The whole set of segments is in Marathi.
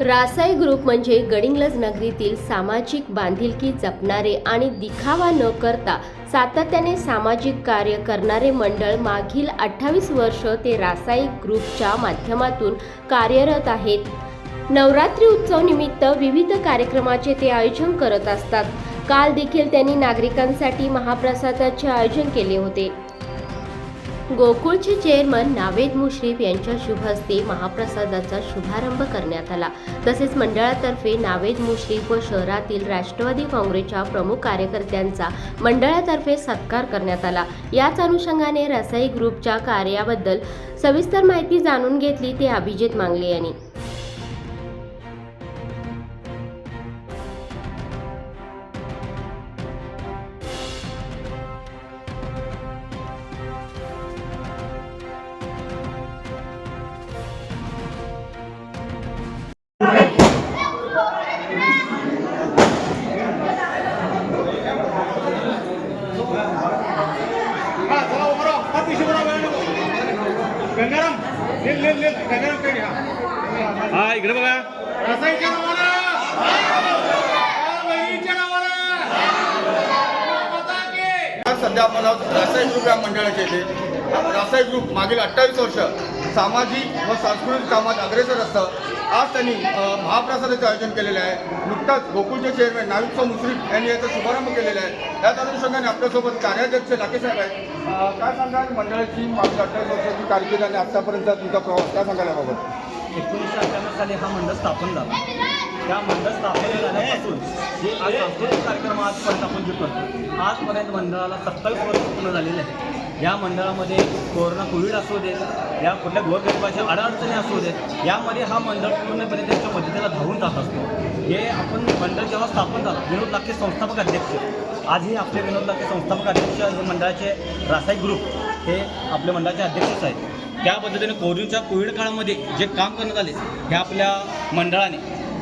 रासाई ग्रुप म्हणजे गडिंग्लज नगरीतील सामाजिक बांधिलकी जपणारे आणि दिखावा न करता सातत्याने सामाजिक कार्य करणारे मंडळ मागील अठ्ठावीस वर्ष ते रासाई ग्रुपच्या माध्यमातून कार्यरत आहेत. नवरात्री उत्सव निमित्त विविध कार्यक्रमाचे ते आयोजन करत असतात. काल देखील त्यांनी नागरिकांसाठी महाप्रसादाचे आयोजन केले होते. गोकुळचे चेअरमन नावेद मुश्रीफ यांच्या शुभ हस्ते महाप्रसादाचा शुभारंभ करण्यात आला. तसेच मंडळातर्फे नावेद मुश्रीफ व शहरातील राष्ट्रवादी काँग्रेसच्या प्रमुख कार्यकर्त्यांचा मंडळातर्फे सत्कार करण्यात आला. याच अनुषंगाने रसाई ग्रुपच्या कार्याबद्दल सविस्तर माहिती जाणून घेतली ते अभिजित मांगले यांनी. गंगाराम हा. इकडे बघा. रसाईच्या सध्या आपण आहोत रासाई ग्रुप या मंडळाचे. रासाई ग्रुप मागील अठ्ठावीस वर्ष सामाजिक व सांस्कृतिक कामात अग्रेसर असतं. आज त्यांनी महाप्रसादाचं महाप्रसादाचे आयोजन केलेलं आहे. नुकताच गोकुळचे चेअरमॅन नाविकसो मुश्रीफ यांनी याचा शुभारंभ केलेला आहे. त्याच अनुषंगाने आपल्यासोबत कार्याध्यक्ष लाके साहेब आहेत. काय सांगाल? मंडळाची मागील अठ्ठावीस वर्षाची कारकीर्द आणि आत्तापर्यंत तुमचा प्रवास काय सांगाल याबाबत? एकोणीसशे अठ्ठ्याण्णव साली हा मंडळ स्थापन झाला. त्या मंडळ स्थापन झाल्यापासून जे आज सांस्कृतिक कार्यक्रम आजपर्यंत आपण जे करतो आजपर्यंत मंडळाला सत्तावीस वर्ष पूर्ण झालेले आहे. या मंडळामध्ये कोरोना कोविड असू दे या कुठल्या गोरगरिबाच्या अडचणी असू देत यामध्ये हा मंडळ पूर्णपणे त्यांच्या मदतीला धावून जात असतो. हे आपण मंडळ जेव्हा स्थापन झालं विनोद लाखे संस्थापक अध्यक्ष. आजही आपले विनोद लाखे संस्थापक अध्यक्ष हे मंडळाचे रासायनिक ग्रुप हे आपल्या मंडळाचे अध्यक्षच आहेत. त्या पद्धतीने कोरोनाच्या कोविड काळामध्ये जे काम करण्यात आले हे आपल्या मंडळाने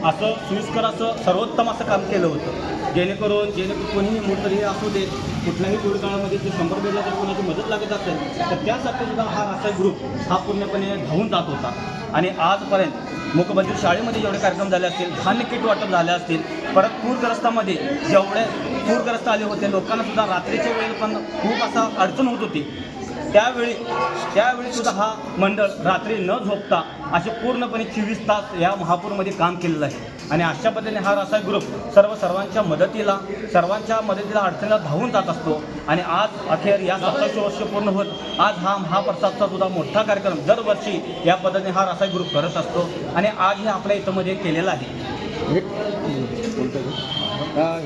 असं सोयीस्कर असं सर्वोत्तम असं काम केलं होतं. जेणेकरून जेणेकरून कोणीही मूर्तरी असू दे कुठल्याही दुर्काळामध्ये जर जे शंभर बेडला जर कोणाची मदत लागत असेल तर त्यासाठी सुद्धा हा असा ग्रुप हा पूर्णपणे धावून जात होता. आणि आजपर्यंत मुख्यमंत्री शाळेमध्ये जेवढे कार्यक्रम झाले असतील धान्य किट वाटप झाले असतील परत पूरग्रस्तामध्ये जेवढे पूरग्रस्त आले होते लोकांना सुद्धा रात्रीच्या वेळेला पण खूप असा अडचण होत होती. त्यावेळी त्यावेळी सुद्धा हा मंडळ रात्री न झोपता असे पूर्णपणे चोवीस तास या महापूरमध्ये काम केलेलं आहे. आणि अशा पद्धतीने हा रसाय ग्रुप सर्व सर्वांच्या मदतीला सर्वांच्या मदतीला अडचणीला धावून जात असतो. आणि आज अखेर या सत्तावीस वर्ष पूर्ण होत आज हा महाप्रसादचा सुद्धा मोठा कार्यक्रम दरवर्षी या पद्धतीने हा रसाय ग्रुप करत असतो. आणि आज हे आपल्या इथंमध्ये केलेला केलेलं आहे. हे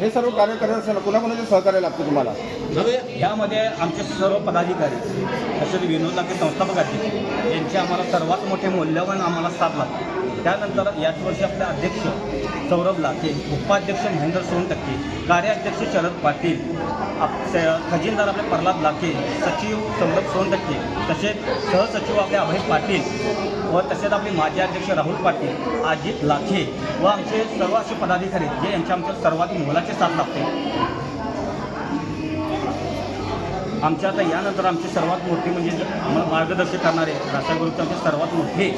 हे सर्व कार्य करत असताना कुणाकुणाचे सहकार्य लागतं तुम्हाला? यामध्ये आमचे सर्व पदाधिकारी तसेच विनोद संस्थापक अध्यक्ष यांचे आम्हाला सर्वात मोठे मौल्यवान आम्हाला साथ लागते. त्यानंतर याच वर्षी आपले अध्यक्ष सौरभ लाखे उपाध्यक्ष महेंद्र सोनटक्के कार्याध्यक्ष शरद पाटील आप स- खजिनदार आपले प्रल्हाद लाखे सचिव सौरभ सोनटक्के तसेच सहसचिव आपले अभय पाटील व तसेच आपले माजी अध्यक्ष राहुल पाटील अजित लाखे व आमचे सर्व असे पदाधिकारी जे यांच्या आमच्या सर्वात मोलाचे साथ लागते आमच्या आता यानंतर आमची सर्वात मोठी म्हणजे मार्गदर्शक आम्हाला मार्गदर्शन करणारे राष्ट्रीय ग्रुपचे आमचे सर्वात मोठे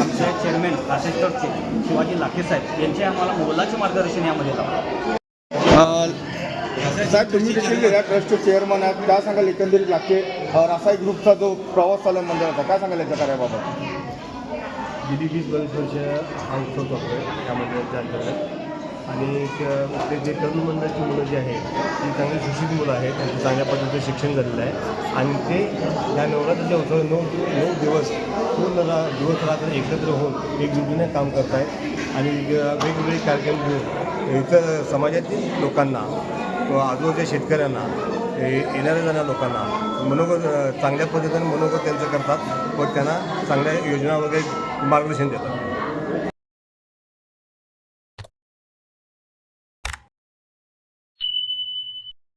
आमचे चेअरमॅन राष्ट्रचे शिवाजी लाखे साहेब यांचे आम्हाला मोलाचे मार्गदर्शन यामध्ये लाभलं. साहेब तुम्ही देखील या ट्रस्टचे चेअरमन आहात. काय सांगाल? एकंदरीत लागते रासायनिक ग्रुपचा जो प्रवास चालू मंदिराचा काय सांगाल याच्या कार्याबाबत? गेली वीस बावीस वर्ष हा उत्सव करतो आहे. त्या मंदिराच्या अंतर्गत आणि ते जे तरुण मंडळाची मुलं जी आहेत ती चांगली सुशिक्षित मुलं आहेत त्यांचं चांगल्या पद्धतीचं शिक्षण झालेलं आहे. आणि ते या नवरात्रीच्या उत्सव नऊ नऊ दिवस पूर्ण रा दिवस रात्र एकत्र होऊन एकजुटीने काम करत आहेत आणि वेगवेगळे कार्यक्रम घेऊन इतर समाजातील लोकांना किंवा आजूबाजूच्या शेतकऱ्यांना येणाऱ्या जाणाऱ्या लोकांना मनोगत चांगल्या पद्धतीने मनोगत त्यांचं करतात व त्यांना चांगल्या योजना वगैरे मार्गदर्शन देतात.